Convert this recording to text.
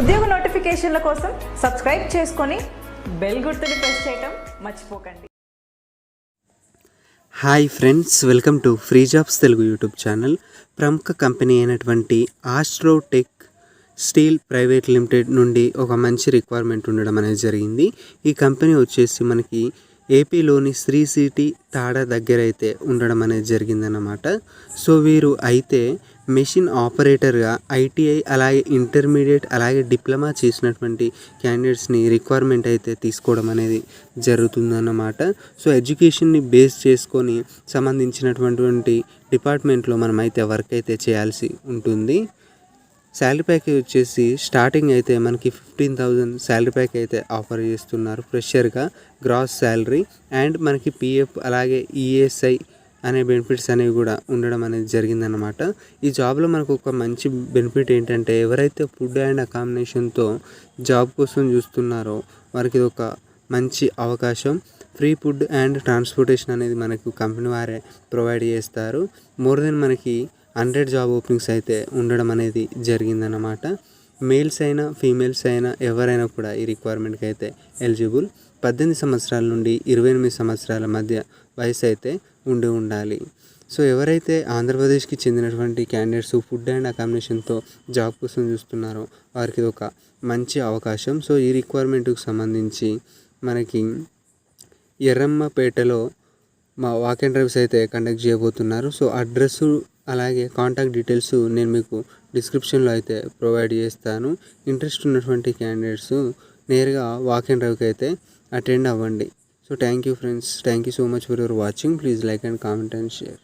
ఉద్యోగ నోటిఫికేషన్ల కోసం సబ్స్క్రైబ్ చేసుకొని బెల్ గుర్తుని ప్రెస్ చేయటం మర్చిపోకండి. Hi friends welcome to free jobs Telugu YouTube channel. ప్రముఖ కంపెనీ అయినటువంటి ఆస్ట్రోటెక్ స్టీల్ ప్రైవేట్ లిమిటెడ్ నుండి ఒక మంచి రిక్వైర్మెంట్ ఉండడం అనేది జరిగింది. ఈ కంపెనీ వచ్చేసి మనకి ఏపీలోని శ్రీ సిటీ తాడా దగ్గర అయితే ఉండడం అనేది జరిగిందన్నమాట. సో వీరు అయితే మెషిన్ ఆపరేటర్గా ఐటీఐ అలాగే ఇంటర్మీడియట్ అలాగే డిప్లొమా చేసినటువంటి క్యాండిడేట్స్ని రిక్వైర్మెంట్ అయితే తీసుకోవడం అనేది జరుగుతుందన్నమాట. సో ఎడ్యుకేషన్ని బేస్ చేసుకొని సంబంధించినటువంటి డిపార్ట్మెంట్లో మనం అయితే వర్క్ అయితే చేయాల్సి ఉంటుంది. శాలరీ ప్యాకేజ్ వచ్చేసి స్టార్టింగ్ అయితే మనకి ఫిఫ్టీన్ థౌజండ్ శాలరీ ప్యాక్ అయితే ఆఫర్ చేస్తున్నారు ఫ్రెషర్గా. గ్రాస్ శాలరీ అండ్ మనకి పిఎఫ్ అలాగే ఈఎస్ఐ అనే బెనిఫిట్స్ అనేవి కూడా ఉండడం అనేది జరిగిందనమాట ఈ జాబ్లో మనకు ఒక మంచి బెనిఫిట్ ఏంటంటే ఎవరైతే ఫుడ్ అండ్ అకామిడేషన్తో జాబ్ కోసం చూస్తున్నారో వారికి ఇది ఒక మంచి అవకాశం. ఫ్రీ ఫుడ్ అండ్ ట్రాన్స్పోర్టేషన్ అనేది మనకు కంపెనీ వారే ప్రొవైడ్ చేస్తారు. మోర్ దెన్ మనకి హండ్రెడ్ జాబ్ ఓపెనింగ్స్ అయితే ఉండడం అనేది జరిగిందన్నమాట. మేల్స్ అయినా ఫీమేల్స్ అయినా ఎవరైనా కూడా ఈ రిక్వైర్మెంట్కి అయితే ఎలిజిబుల్ పద్దెనిమిది సంవత్సరాల నుండి ఇరవై ఎనిమిది సంవత్సరాల మధ్య వయసు అయితే ఉండి ఉండాలి. సో ఎవరైతే ఆంధ్రప్రదేశ్కి చెందినటువంటి క్యాండిడేట్స్ ఫుడ్ అండ్ అకామిడేషన్తో జాబ్ కోసం చూస్తున్నారో వారికి ఒక మంచి అవకాశం. సో ఈ రిక్వైర్మెంట్కి సంబంధించి మనకి ఎర్రమ్మపేటలో మా వాక్ అండ్ డ్రైవ్స్ అయితే కండక్ట్ చేయబోతున్నారు. సో అడ్రస్ అలాగే కాంటాక్ట్ డీటెయిల్స్ నేను మీకు డిస్క్రిప్షన్లో అయితే ప్రొవైడ్ చేస్తాను. ఇంట్రెస్ట్ ఉన్నటువంటి క్యాండిడేట్స్ నేరుగా వాక్ అండ్ డ్రైవ్కి అయితే అటెండ్ అవ్వండి. So thank you friends thank you so much for your watching please like and comment and share